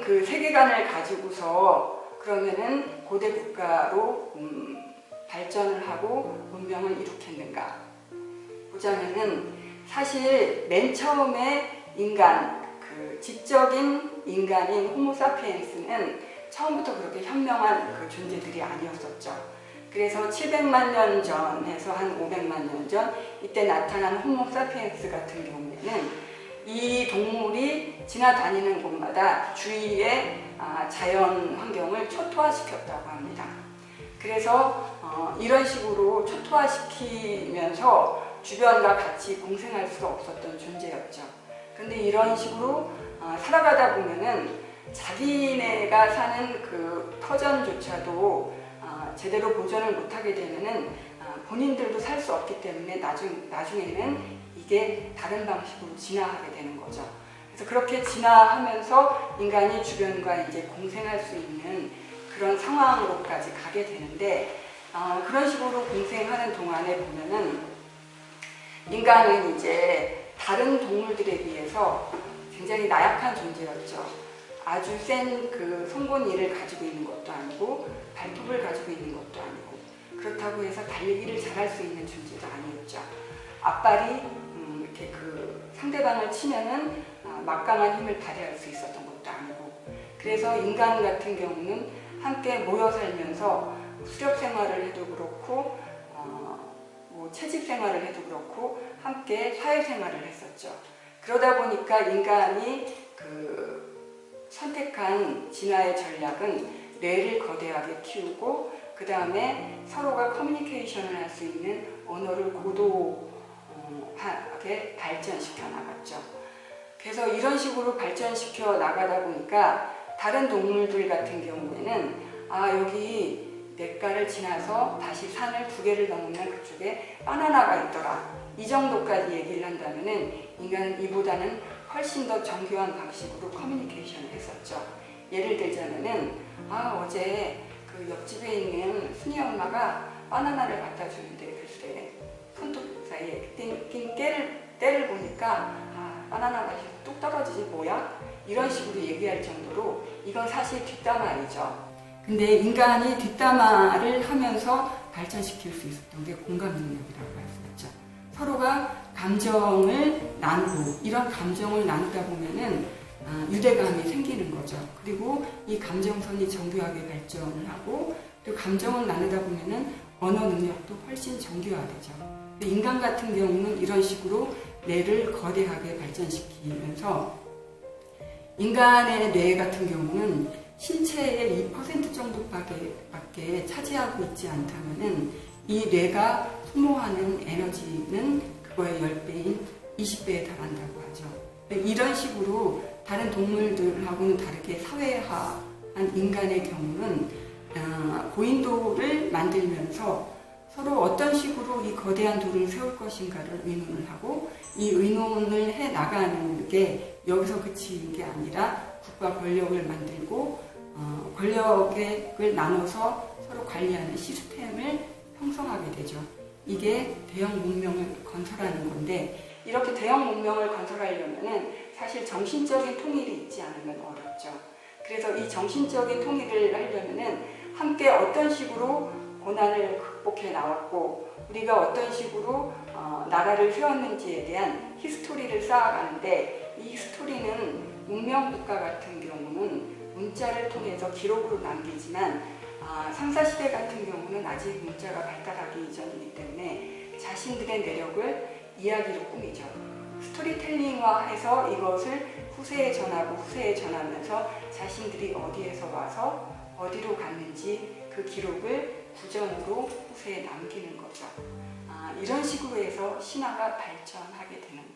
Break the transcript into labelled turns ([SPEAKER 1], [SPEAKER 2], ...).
[SPEAKER 1] 그 세계관을 가지고서 그러면은 고대 국가로 음, 발전을 하고 문명을 이룩했는가 보자면은 사실 맨 처음에 인간 그 지적인 인간인 호모사피엔스는 처음부터 그렇게 현명한 그 존재들이 아니었었죠. 그래서 700만 년 전에서 한 500만 년 전 이때 나타난 호모사피엔스 같은 경우에는 이 동물이 지나다니는 곳마다 주위의 아, 자연 환경을 초토화시켰다고 합니다. 그래서 어, 이런 식으로 초토화시키면서 주변과 같이 공생할 수가 없었던 존재였죠. 근데 이런 식으로 어, 살아가다 보면은 자기네가 사는 그 터전조차도 어, 제대로 보존을 못하게 되면은 어, 본인들도 살 수 없기 때문에 나중, 나중에는 이게 다른 방식으로 진화하게 되는 거죠. 그래서 그렇게 진화하면서 인간이 주변과 이제 공생할 수 있는 그런 상황으로까지 가게 되는데 어, 그런 식으로 공생하는 동안에 보면은 인간은 이제 다른 동물들에 비해서 굉장히 나약한 존재였죠. 아주 센 그 송곳니를 가지고 있는 것도 아니고 발톱을 가지고 있는 것도 아니고 그렇다고 해서 달리기를 잘할 수 있는 존재도 아니었죠. 앞발이 상대방을 치면은 아, 막강한 힘을 발휘할 수 있었던 것도 아니고 그래서 인간 같은 경우는 함께 모여 살면서 수렵 생활을 해도 그렇고 어, 뭐 채집 생활을 해도 그렇고 함께 사회 생활을 했었죠. 그러다 보니까 인간이 그 선택한 진화의 전략은 뇌를 거대하게 키우고 그 다음에 서로가 커뮤니케이션을 할 수 있는 언어를 고도 하게 발전시켜 나갔죠. 그래서 이런 식으로 발전시켜 나가다 보니까 다른 동물들 같은 경우에는 아 여기 냇가를 지나서 다시 산을 두 개를 넘으면 그쪽에 바나나가 있더라 이 정도까지 얘기를 한다면은 인간은 이보다는 훨씬 더 정교한 방식으로 커뮤니케이션을 했었죠. 예를 들자면은 아 어제 그 옆집에 있는 순이 엄마가 바나나를 갖다 주는데 글쎄 손톱 사이에 낀, 낀 깨를 때를 보니까 아 바나나 맛이 뚝 떨어지지 뭐야? 이런 식으로 얘기할 정도로 이건 사실 뒷담화이죠. 근데 인간이 뒷담화를 하면서 발전시킬 수 있었던 게 공감 능력이라고 할 수 있죠. 서로가 감정을 나누고 이런 감정을 나누다 보면은 아, 유대감이 생기는 거죠. 그리고 이 감정선이 정교하게 발전을 하고 또 감정을 나누다 보면은 언어 능력도 훨씬 정교화되죠. 인간 같은 경우는 이런 식으로 뇌를 거대하게 발전시키면서 인간의 뇌 같은 경우는 신체의 2% 정도밖에 밖에 차지하고 있지 않다면은 이 뇌가 소모하는 에너지는 그거의 10배인 20배에 달한다고 하죠. 이런 식으로 다른 동물들하고는 다르게 사회화한 인간의 경우는 어, 고인도를 만들면서 서로 어떤 식으로 이 거대한 돌을 세울 것인가를 의논을 하고 이 의논을 해 나가는 게 여기서 그치는 게 아니라 국가 권력을 만들고 어, 권력을 나눠서 서로 관리하는 시스템을 형성하게 되죠. 이게 대형 문명을 건설하는 건데 이렇게 대형 문명을 건설하려면은 사실 정신적인 통일이 있지 않으면 어렵죠. 그래서 이 정신적인 통일을 하려면은 함께 어떤 식으로 고난을 극복해 나왔고 우리가 어떤 식으로 어, 나라를 세웠는지에 대한 히스토리를 쌓아가는데 이 스토리는 문명 국가 같은 경우는 문자를 통해서 기록으로 남기지만 아, 상사시대 같은 경우는 아직 문자가 발달하기 이전이기 때문에 자신들의 내력을 이야기로 꾸미죠. 스토리텔링화해서 이것을 후세에 전하고 후세에 전하면서 자신들이 어디에서 와서 어디로 갔는지 그 기록을 구전으로 후세에 남기는 거죠. 아, 이런 식으로 해서 신화가 발전하게 되는